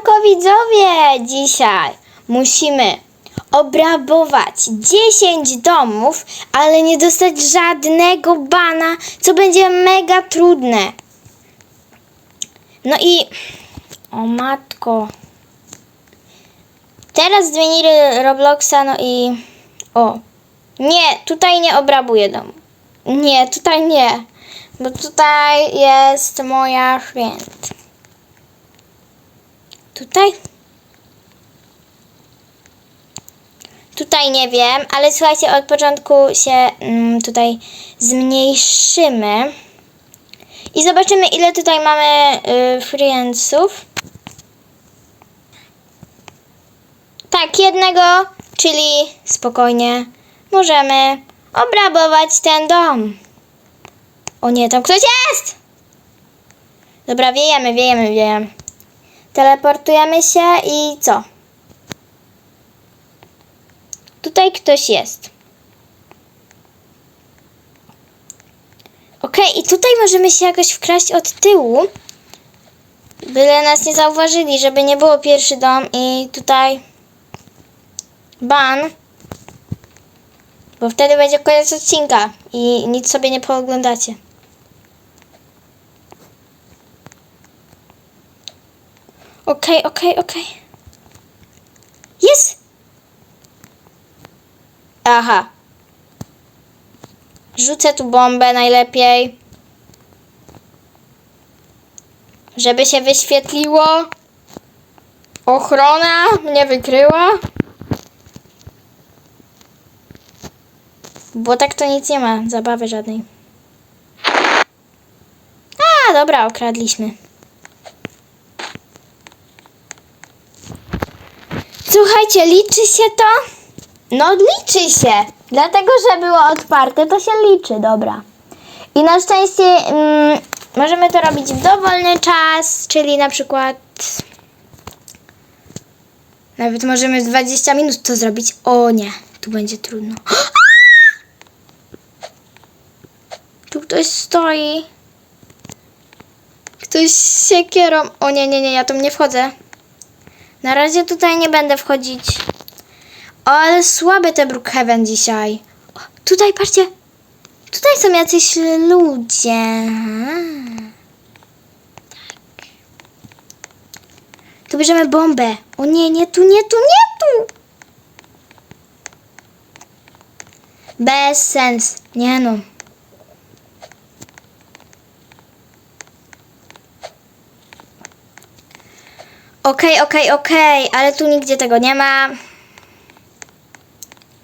Zadanko widzowie dzisiaj. Musimy obrabować 10 domów, ale nie dostać żadnego bana, co będzie mega trudne. No i... O matko. Teraz zmienili Robloxa, no i... O. Nie, tutaj nie obrabuję domu. Nie, tutaj nie. Bo tutaj jest moja friend. Tutaj? Tutaj nie wiem, ale słuchajcie, od początku się mm, tutaj zmniejszymy. I zobaczymy, ile tutaj mamy y, friendsów. Tak, jednego, czyli spokojnie możemy obrabować ten dom. O nie, tam ktoś jest! Dobra, wiejemy, wiejemy, wiejemy. Teleportujemy się i co? Tutaj ktoś jest. Okej, i tutaj możemy się jakoś wkraść od tyłu. Byle nas nie zauważyli, żeby nie było pierwszy dom i tutaj ban. Bo wtedy będzie koniec odcinka i nic sobie nie pooglądacie. Okej, okej, okej. Jest! Aha. Rzucę tu bombę najlepiej. Żeby się wyświetliło. Ochrona mnie wykryła. Bo tak to nic nie ma, zabawy żadnej. A, dobra, okradliśmy. Słuchajcie, liczy się to? No, liczy się. Dlatego, że było otwarte, to się liczy, dobra. I na szczęście mm, możemy to robić w dowolny czas, czyli na przykład. Nawet możemy w 20 minut to zrobić. O nie, tu będzie trudno. Tu ktoś stoi. Ktoś z siekierą. O nie, nie, nie, ja tam nie wchodzę. Na razie tutaj nie będę wchodzić. O, ale słabe te Brookhaven dzisiaj. O, tutaj, patrzcie. Tutaj są jacyś ludzie. Tak. Tu bierzemy bombę. O nie, nie tu, nie tu, nie tu. Bez sens. Nie no. Okej, okej, okej, ale tu nigdzie tego nie ma.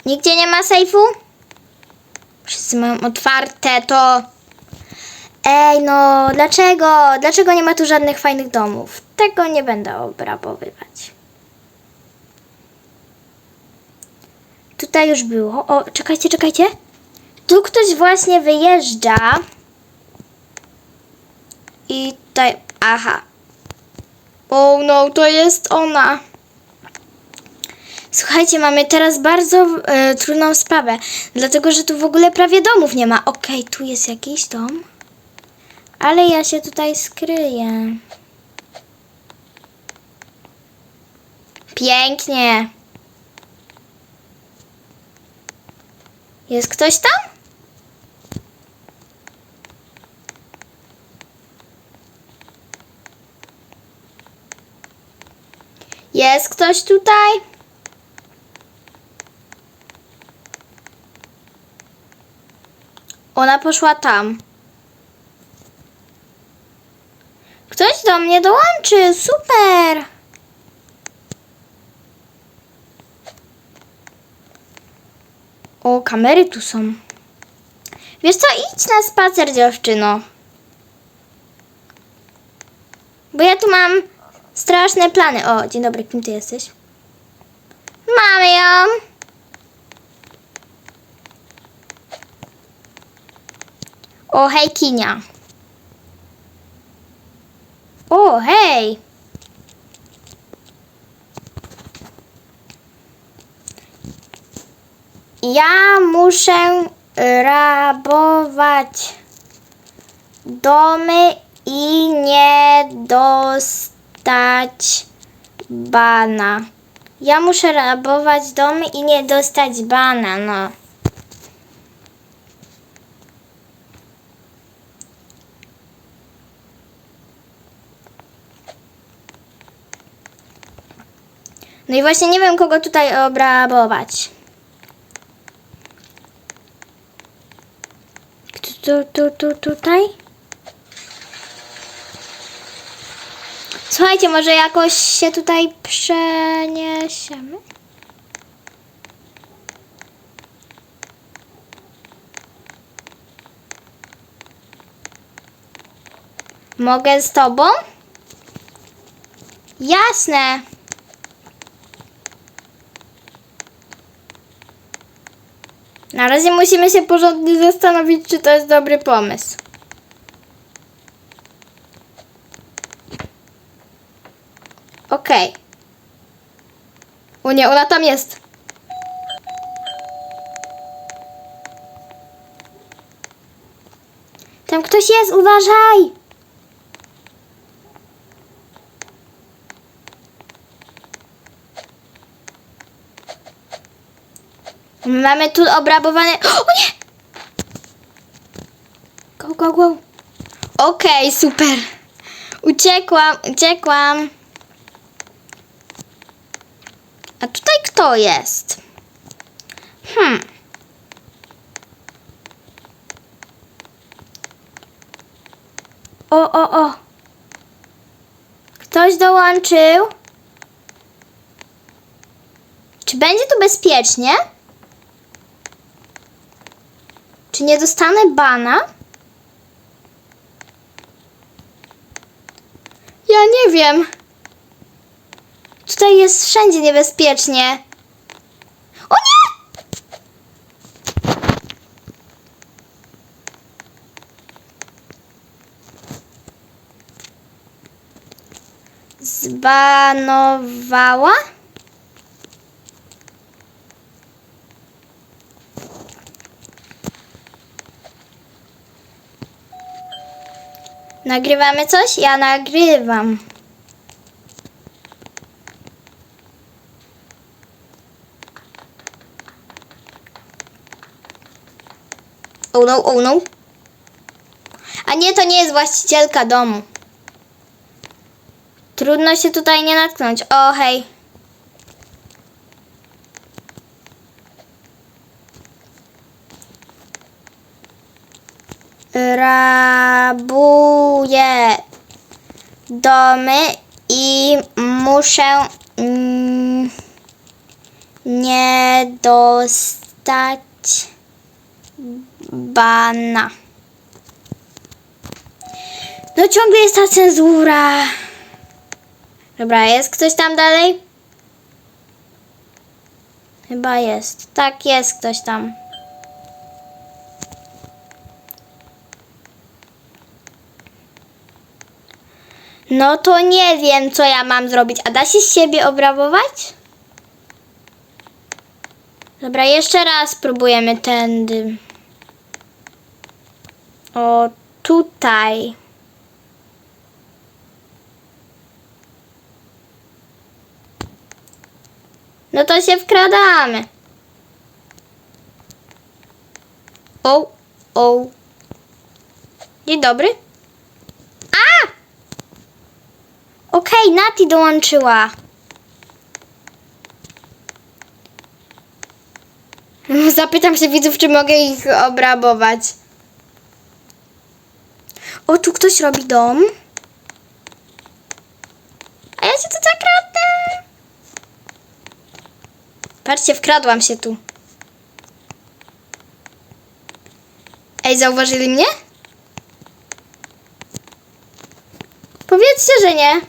Nigdzie nie ma sejfu? Wszyscy mają otwarte to. Ej, no, dlaczego? Dlaczego nie ma tu żadnych fajnych domów? Tego nie będę obrabowywać. Tutaj już było. O, czekajcie, czekajcie. Tu ktoś właśnie wyjeżdża. I tutaj. Aha. Oh no, to jest ona. Słuchajcie, mamy teraz bardzo e, trudną sprawę, dlatego że tu w ogóle prawie domów nie ma. Okej, tu jest jakiś dom, ale ja się tutaj skryję. Pięknie. Jest ktoś tam? Jest ktoś tutaj? Ona poszła tam. Ktoś do mnie dołączy, super! O, kamery tu są. Wiesz co, idź na spacer, dziewczyno. Bo ja tu mam straszne plany. O, dzień dobry, kim ty jesteś? Mamy ją. O, hej, Kinia. O, hej. Ja muszę rabować domy i nie dostać bana. Ja muszę rabować domy i nie dostać bana, no. No i właśnie nie wiem, kogo tutaj obrabować. Tu, tu, tu, tu, tutaj? Słuchajcie, może jakoś się tutaj przeniesiemy? Mogę z tobą? Jasne. Na razie musimy się porządnie zastanowić, czy to jest dobry pomysł. Okej. O nie, ona tam jest. Tam ktoś jest, uważaj! Mamy tu obrabowane. O nie! Go, go, go. Okej, super. Uciekłam, uciekłam. A tutaj kto jest? Hmm. O, o, o. Ktoś dołączył? Czy będzie tu bezpiecznie? Czy nie dostanę bana? Ja nie wiem. Tutaj jest wszędzie niebezpiecznie. O nie! Zbanowała? Nagrywamy coś? Ja nagrywam. Oh no, oh no. A nie, to nie jest właścicielka domu. Trudno się tutaj nie natknąć. O, hej. Rabuję domy i muszę mm, nie dostać bana. No ciągle jest ta cenzura. Dobra, jest ktoś tam dalej? Chyba jest. Tak, jest ktoś tam. No to nie wiem, co ja mam zrobić. A da się z siebie obrabować? Dobra, jeszcze raz spróbujemy tędy. O, tutaj. No to się wkradamy. O, o. Dzień dobry. A! Okej, Nati dołączyła. Zapytam się widzów, czy mogę ich obrabować. O, tu ktoś robi dom. A ja się tu zakradnę. Patrzcie, wkradłam się tu. Ej, zauważyli mnie? Powiedzcie, że nie.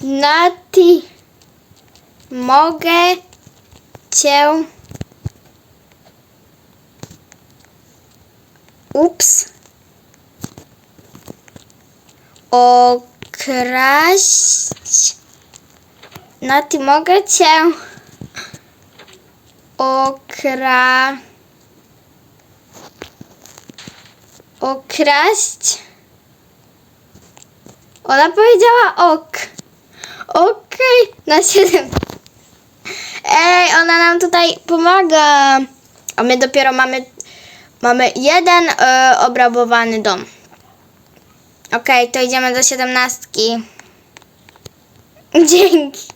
Nati, mogę cię. Ups. Okraść. Nati, mogę cię. Okra. okraść. Ona powiedziała ok. Okej, na 7. Ej, ona nam tutaj pomaga. A my dopiero mamy, mamy jeden e, obrabowany dom. Okej, to idziemy do siedemnastki. Dzięki.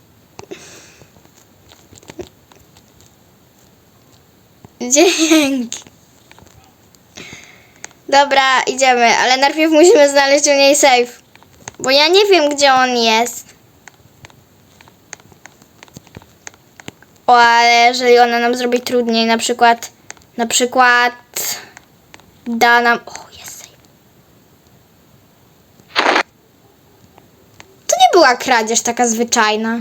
Dzięki. Dobra, idziemy, ale najpierw musimy znaleźć u niej safe. Bo ja nie wiem, gdzie on jest. O, ale jeżeli ona nam zrobi trudniej, na przykład, na przykład da nam... O, jest safe. To nie była kradzież taka zwyczajna.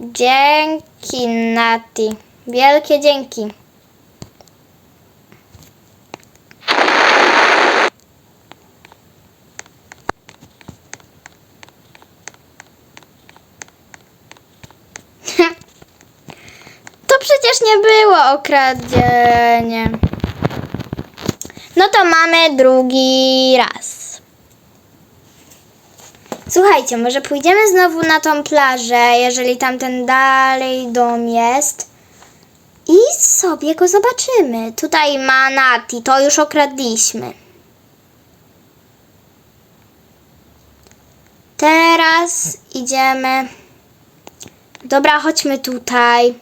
Dzięki, Nati. Wielkie dzięki. To przecież nie było okradzienie. No to mamy drugi raz. Słuchajcie, może pójdziemy znowu na tą plażę, jeżeli tamten dalej dom jest. I sobie go zobaczymy. Tutaj ma Nati, to już okradliśmy. Teraz idziemy. Dobra, chodźmy tutaj.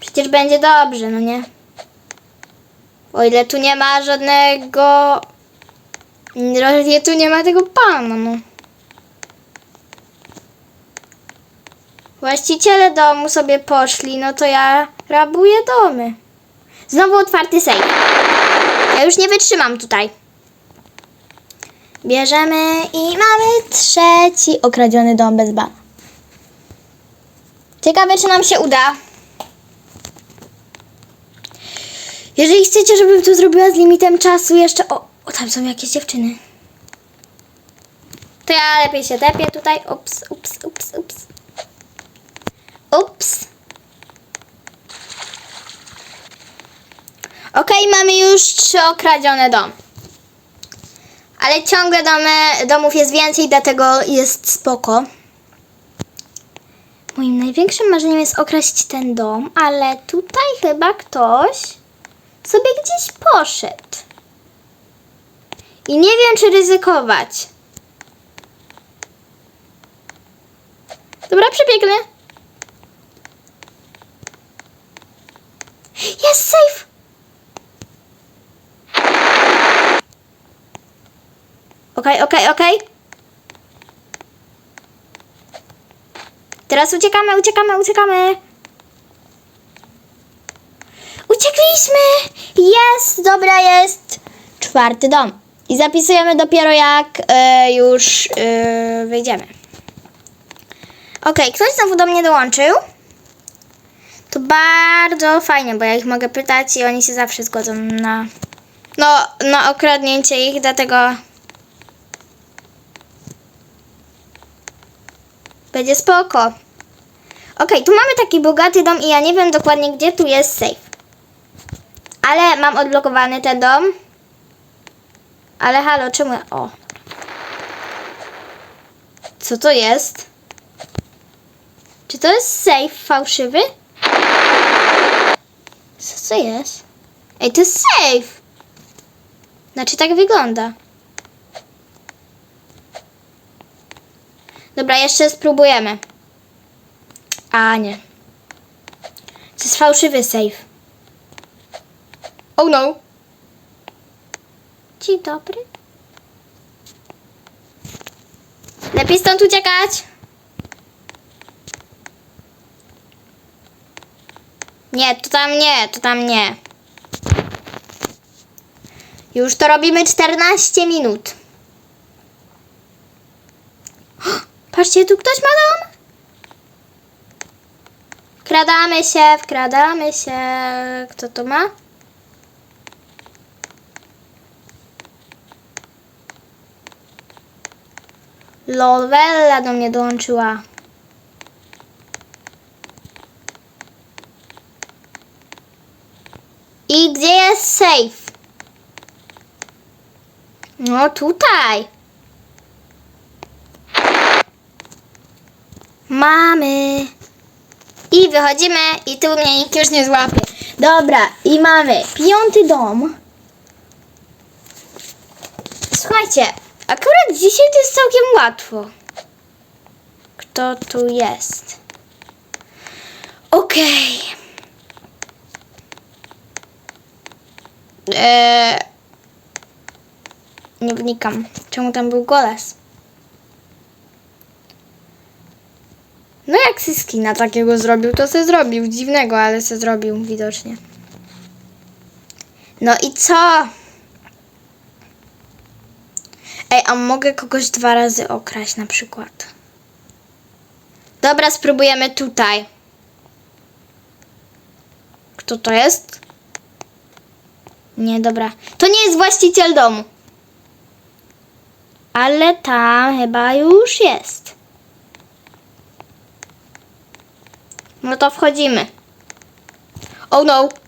Przecież będzie dobrze, no nie? O ile tu nie ma żadnego. O ile tu nie ma tego pana, no. Właściciele domu sobie poszli, no to ja rabuję domy. Znowu otwarty sejf. Ja już nie wytrzymam tutaj. Bierzemy i mamy trzeci okradziony dom bez bana. Ciekawe, czy nam się uda. Jeżeli chcecie, żebym to zrobiła z limitem czasu jeszcze... O, o tam są jakieś dziewczyny. To ja lepiej się tepię tutaj. Ups, ups, ups, ups. Ups. Okej, mamy już trzy okradzione domy. Ale ciągle domy, domów jest więcej, dlatego jest spoko. Moim największym marzeniem jest okraść ten dom, ale tutaj chyba ktoś sobie gdzieś poszedł. I nie wiem, czy ryzykować. Dobra, przebiegnę. Jest safe! Okej, okej, okej. Teraz uciekamy, uciekamy, uciekamy. Uciekliśmy! Jest, dobra jest. Czwarty dom. I zapisujemy dopiero jak e, już e, wyjdziemy. Okej, ktoś znowu do mnie dołączył. To bardzo fajnie, bo ja ich mogę pytać i oni się zawsze zgodzą na, no, na okradnięcie ich, dlatego będzie spoko. Okej, tu mamy taki bogaty dom i ja nie wiem dokładnie, gdzie tu jest safe. Ale mam odblokowany ten dom. Ale halo, czemu... O. Co to jest? Czy to jest safe fałszywy? Co to jest? Ej, to jest safe! Znaczy tak wygląda. Dobra, jeszcze spróbujemy. A, nie. To jest fałszywy safe. Oh no. Dzień dobry. Lepiej stąd uciekać. Nie, to tam nie, to tam nie. Już to robimy 14 minut. Patrzcie, tu ktoś ma dom. Wkradamy się, wkradamy się. Kto to ma? Lorella do mnie dołączyła. I gdzie jest safe? No tutaj. Mamy. I wychodzimy i tu mnie nikt już nie złapie. Dobra, i mamy piąty dom. Słuchajcie, akurat dzisiaj to jest całkiem łatwo. Kto tu jest? Okej. Eee, nie wnikam. Czemu tam był goles? No jak se skina takiego zrobił, to se zrobił. Dziwnego, ale se zrobił widocznie. No i co? Ej, a mogę kogoś dwa razy okraść na przykład. Dobra, spróbujemy tutaj. Kto to jest? Nie, dobra. To nie jest właściciel domu. Ale tam chyba już jest. No to wchodzimy. Oh no.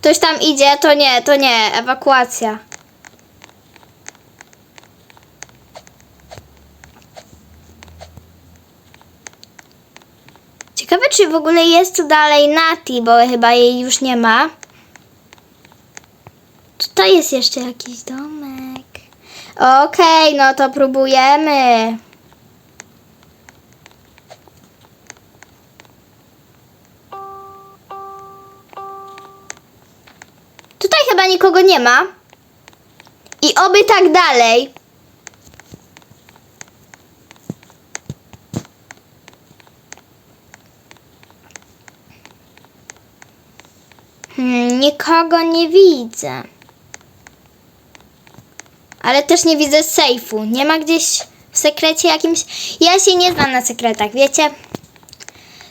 Ktoś tam idzie, to nie, to nie, ewakuacja. Ciekawe, czy w ogóle jest tu dalej Nati, bo chyba jej już nie ma. Tutaj jest jeszcze jakiś domek. Okej, no to próbujemy. Chyba nikogo nie ma. I oby tak dalej. Hmm, nikogo nie widzę. Ale też nie widzę sejfu. Nie ma gdzieś w sekrecie jakimś. Ja się nie znam na sekretach, wiecie?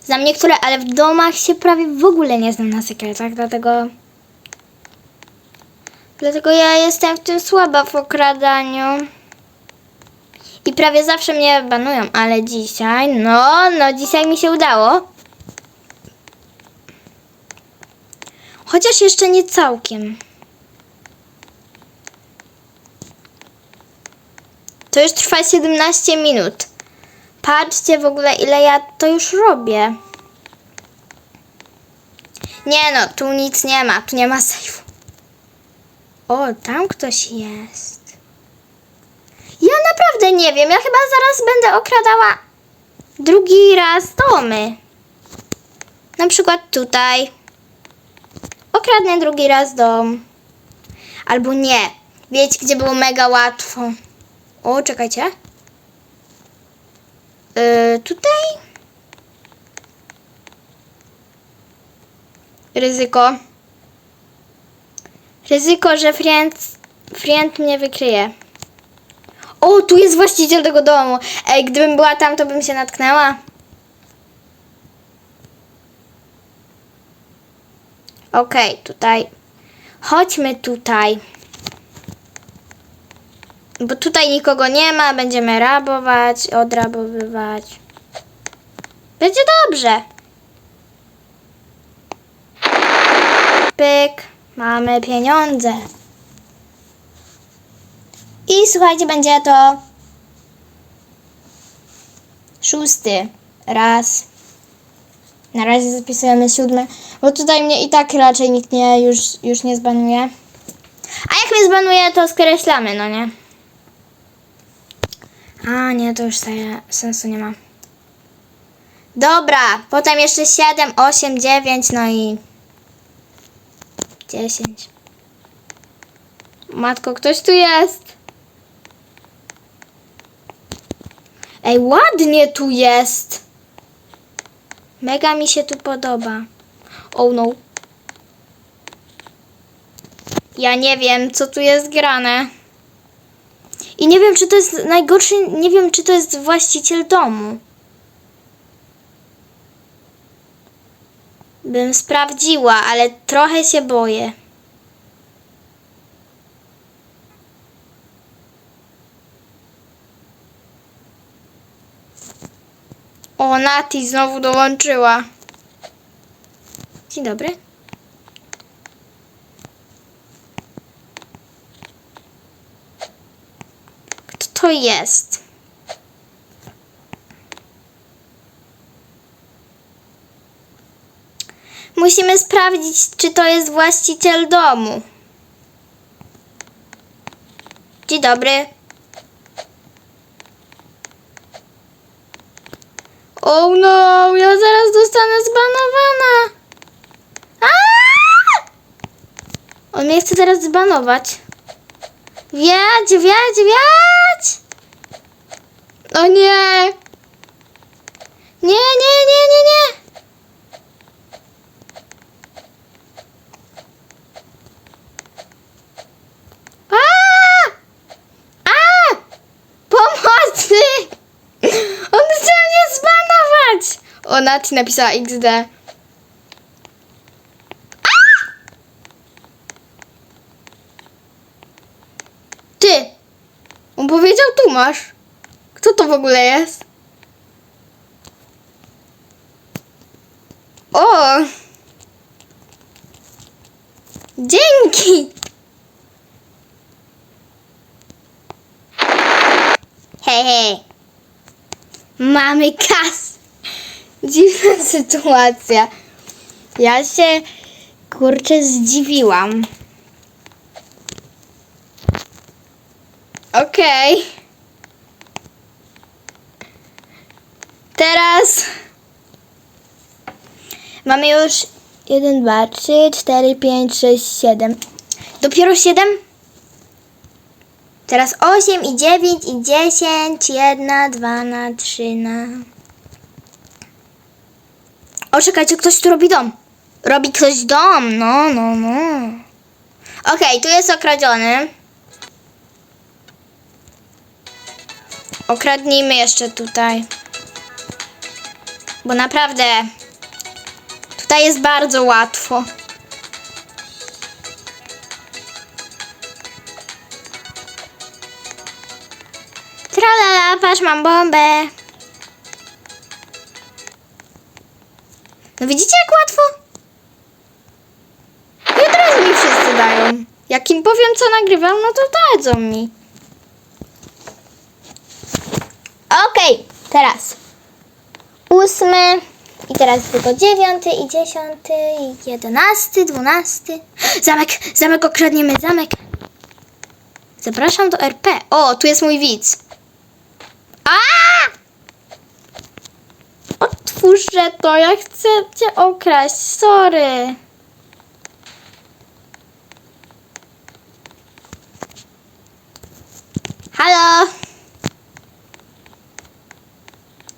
Znam niektóre, ale w domach się prawie w ogóle nie znam na sekretach, dlatego. Dlatego ja jestem w tym słaba w okradaniu. I prawie zawsze mnie banują, ale dzisiaj, no, no dzisiaj mi się udało. Chociaż jeszcze nie całkiem. To już trwa 17 minut. Patrzcie w ogóle, ile ja to już robię. Nie no, tu nic nie ma, tu nie ma sejfu. O, tam ktoś jest. Ja naprawdę nie wiem, ja chyba zaraz będę okradała drugi raz domy. Na przykład tutaj. Okradnę drugi raz dom. Albo nie. Wiecie, gdzie było mega łatwo. O, czekajcie. Yy, tutaj. Ryzyko. Ryzyko, że friend, friend mnie wykryje. O, tu jest właściciel tego domu. Ej, gdybym była tam, to bym się natknęła. Okej, tutaj. Chodźmy tutaj. Bo tutaj nikogo nie ma, będziemy rabować, odrabowywać. Będzie dobrze. Pyk, mamy pieniądze. I słuchajcie, będzie to szósty raz. Na razie zapisujemy siódmy, bo tutaj mnie i tak raczej nikt nie już, już nie zbanuje. A jak mnie zbanuje, to skreślamy, no nie? A nie, to już se- sensu nie ma. Dobra, potem jeszcze 7, 8, 9, no i 10. Matko, ktoś tu jest. Ej, ładnie tu jest. Mega mi się tu podoba. Oh no. Ja nie wiem, co tu jest grane. I nie wiem, czy to jest najgorszy, nie wiem, czy to jest właściciel domu. Bym sprawdziła, ale trochę się boję. O, Nati znowu dołączyła. Dzień dobry. Kto to jest? Musimy sprawdzić, czy to jest właściciel domu. Dzień dobry. Oh no, ja zaraz dostanę zbanowana. Aaaa! On mnie chce teraz zbanować. Wiać, wiać, wiać! O nie! Nie, nie, nie, nie, nie! A! A! Pomocy! On chce mnie zbanować! O, Nati napisała XD. Ty! On powiedział tu masz. Kto to w ogóle jest? O! Dzięki! Hej, hej. Mamy kas. Dziwna sytuacja. Ja się kurczę zdziwiłam. Okej. Teraz mamy już 1, 2, 3, 4, 5, 6, 7. Dopiero 7? Teraz 8 i 9 i 10, 1, 2 na 3 na... O, czekajcie, ktoś tu robi dom. Robi ktoś dom, no, no, no. Okej, tu jest okradziony. Okradnijmy jeszcze tutaj. Bo naprawdę tutaj jest bardzo łatwo. Tralala, patrz, mam bombę. No widzicie jak łatwo? I od razu mi wszyscy dają. Jak im powiem co nagrywam, no to dadzą mi. Okej, teraz ósmy i teraz tylko dziewiąty i dziesiąty i jedenasty, dwunasty. Zamek, zamek okradniemy, zamek. Zapraszam do RP. O, tu jest mój widz. A! Otwórzże to, ja chcę cię okraść, sorry. Halo?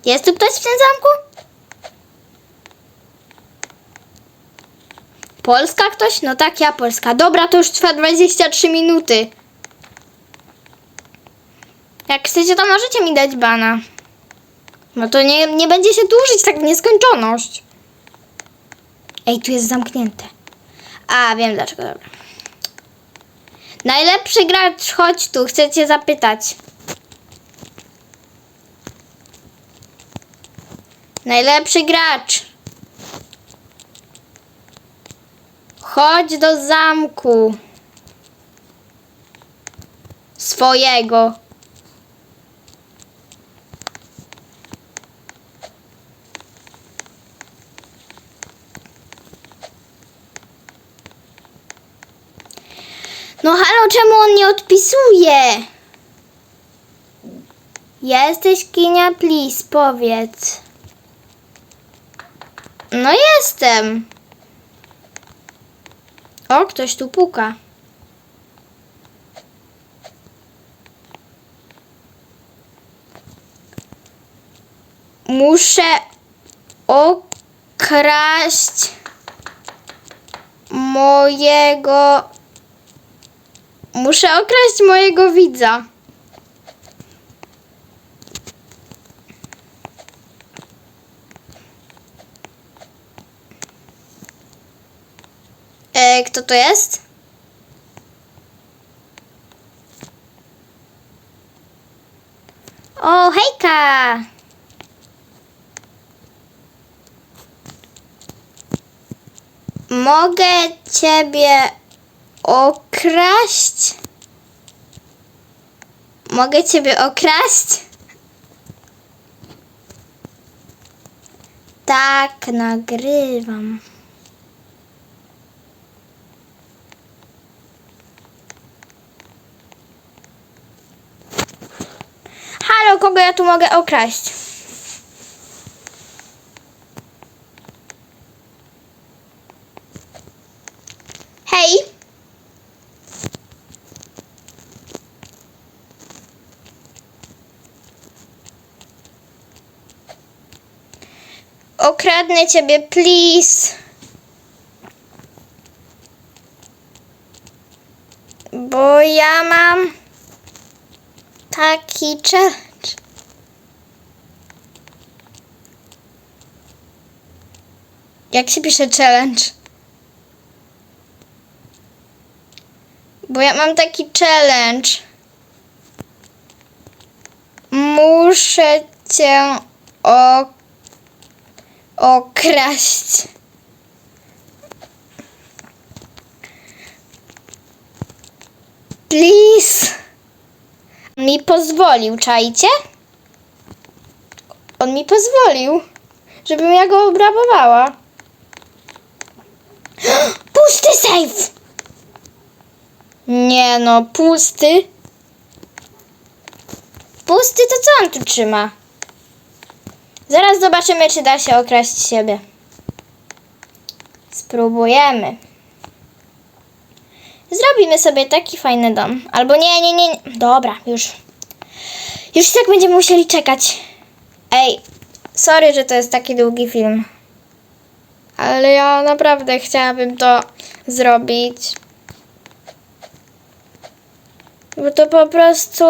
Jest tu ktoś w tym zamku? Polska ktoś? No tak, ja Polska. Dobra, to już trwa 23 minuty. Jak chcecie, to możecie mi dać bana. No to nie, nie będzie się dłużyć tak w nieskończoność. Ej, tu jest zamknięte. A, wiem dlaczego, dobra. Najlepszy gracz, chodź tu, chcę cię zapytać. Najlepszy gracz. Chodź do zamku. Swojego. No halo, czemu on nie odpisuje? Jesteś kinia, please, powiedz. No jestem. O, ktoś tu puka. Muszę okraść mojego. Muszę okraść mojego widza. E, kto to jest? O, hejka! Mogę ciebie okraść? Mogę ciebie okraść? Tak, nagrywam. Halo, kogo ja tu mogę okraść? Hej! Okradnę ciebie, please. Bo ja mam taki challenge. Jak się pisze challenge? Bo ja mam taki challenge. Muszę cię o... okraść. Please. Mi pozwolił, czajcie? On mi pozwolił, żebym ja go obrabowała. Pusty safe! Nie no, pusty. Pusty to co on tu trzyma? Zaraz zobaczymy, czy da się okraść siebie. Spróbujemy. Zrobimy sobie taki fajny dom. Albo nie, nie, nie. nie. Dobra, już. Już i tak będziemy musieli czekać. Ej, sorry, że to jest taki długi film. Ale ja naprawdę chciałabym to zrobić. Bo to po prostu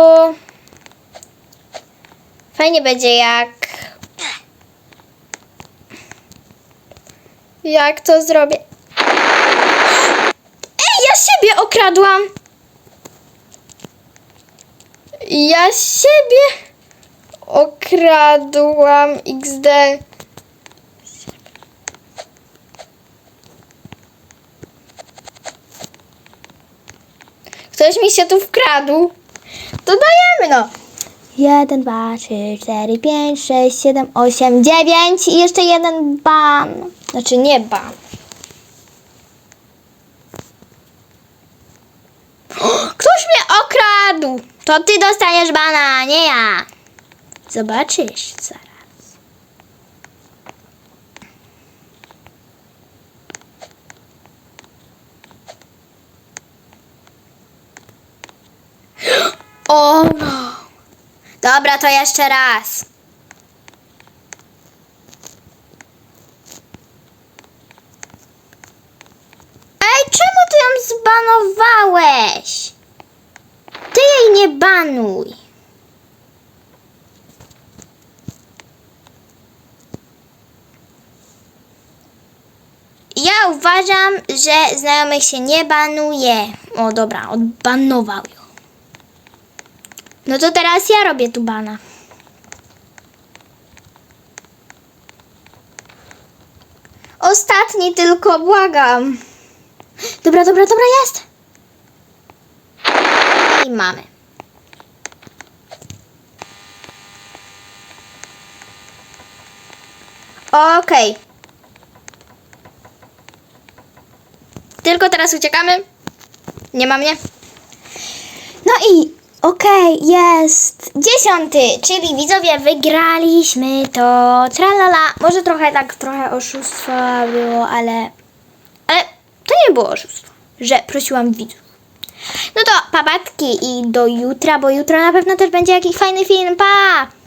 fajnie będzie jak jak to zrobię. Ej, ja siebie okradłam. Ja siebie okradłam XD. Ktoś mi się tu wkradł. To dajemy no. 1, 2, 3, 4, 5, 6, 7, 8, 9 i jeszcze jeden ban. Znaczy nie ban. Ktoś mnie okradł. To ty dostaniesz bana, nie ja. Zobaczysz zaraz. O no. Dobra, to jeszcze raz. Ej, czemu ty ją zbanowałeś? Ty jej nie banuj. Ja uważam, że znajomych się nie banuje. O dobra, odbanował ją. No to teraz ja robię tu bana. Ostatni tylko, błagam. Dobra, dobra, dobra, jest. I mamy. Okej. Tylko teraz uciekamy. Nie ma mnie. No i okej, jest dziesiąty, czyli widzowie wygraliśmy to. Tralala, może trochę tak, trochę oszustwa było, ale to nie było oszustwo, że prosiłam widzów. No to papatki i do jutra, bo jutro na pewno też będzie jakiś fajny film. Pa!